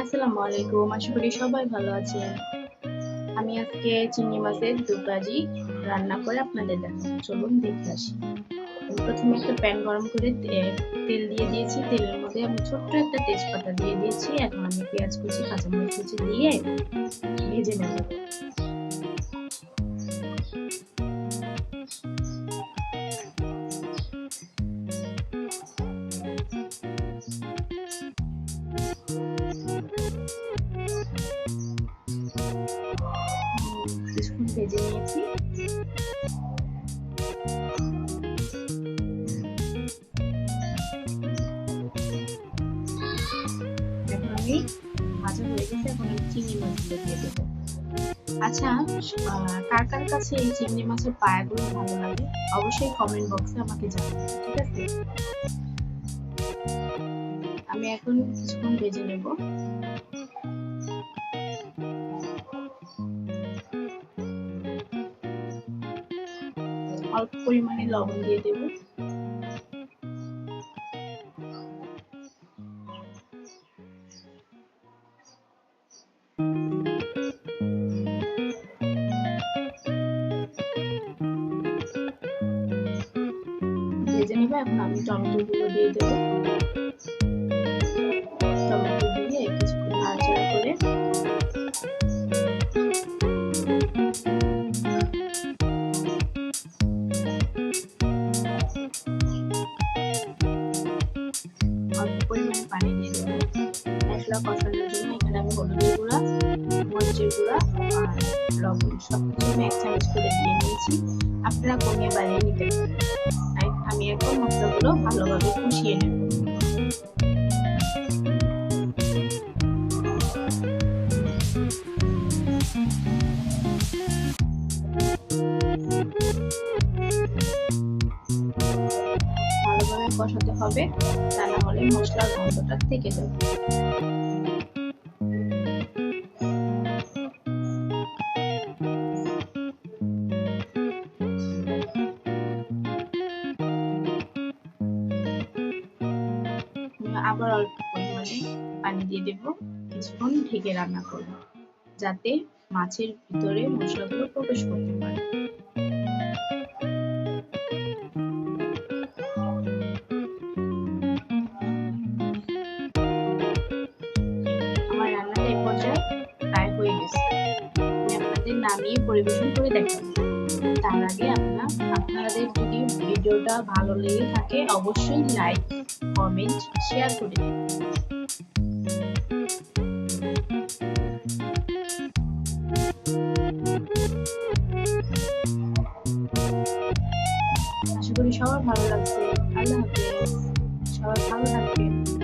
আসসালামু আলাইকুম আশা করি সবাই ভালো আছেন। আমি আজকে চিংড়ি মাছের দু ভাজি রান্না করে আপনাদের দেখাবো। চলুন দেখে আসি। প্রথমে একটা প্যান গরম করে তেল দিয়ে দিয়েছি। তেলের মধ্যে আমি ছোট্ট একটা তেজপাতা দিয়ে দিয়েছি। এখন আমি পেঁয়াজ কুচি, কাঁচামরিচ কুচি দিয়ে ভেজে নেব। আমি ভাজা হয়ে গেছে, এখন আমি চিংড়ি মাছগুলো দিয়ে দেবো। আচ্ছা কার কার কাছে এই চিংড়ি মাছের পায়াগুলো ভালো লাগে? অবশ্যই কমেন্ট বক্সে আমাকে জানাবেন, ঠিক আছে? আমি এখন কিছুক্ষণ ভেজে নেব। অল্প পরিমাণে লবণ দিয়ে দেব। নেব, এখন আমি গুলো দিয়ে দেব। টমেটো নাড়াচাড়া করে পরিমাণে দিয়ে দেবো। এখানে আমি গুঁড়া সব করে আপনারা কমিয়ে বাড়িয়ে নিতে পারেন। এখন মশলাগুলো ভালোভাবে কষিয়ে নেব। ভালোভাবে কষাতে হবে, তা না হলে মশলার গন্ধটা থেকে যাবে। আবার অল্প পরিমাণে পানি দিয়ে দেব। কিছুক্ষণ ঢেকে রান্না করব, যাতে মাছের ভিতরে মশলাগুলো প্রবেশ করতে পারে। আমার রান্নাটা এই পর্যায়ে প্রায় হয়ে গেছে। আপনাদের নামিয়ে পরিবেশন করে দেখাবো তার আগে আপনার আপনাদের যদি ভিডিওটা ভালো লেগে থাকে, অবশ্যই লাইক comment, share today. আশা করি সবার ভালো লাগছে। আল্লাহ ভালো থাকবেন।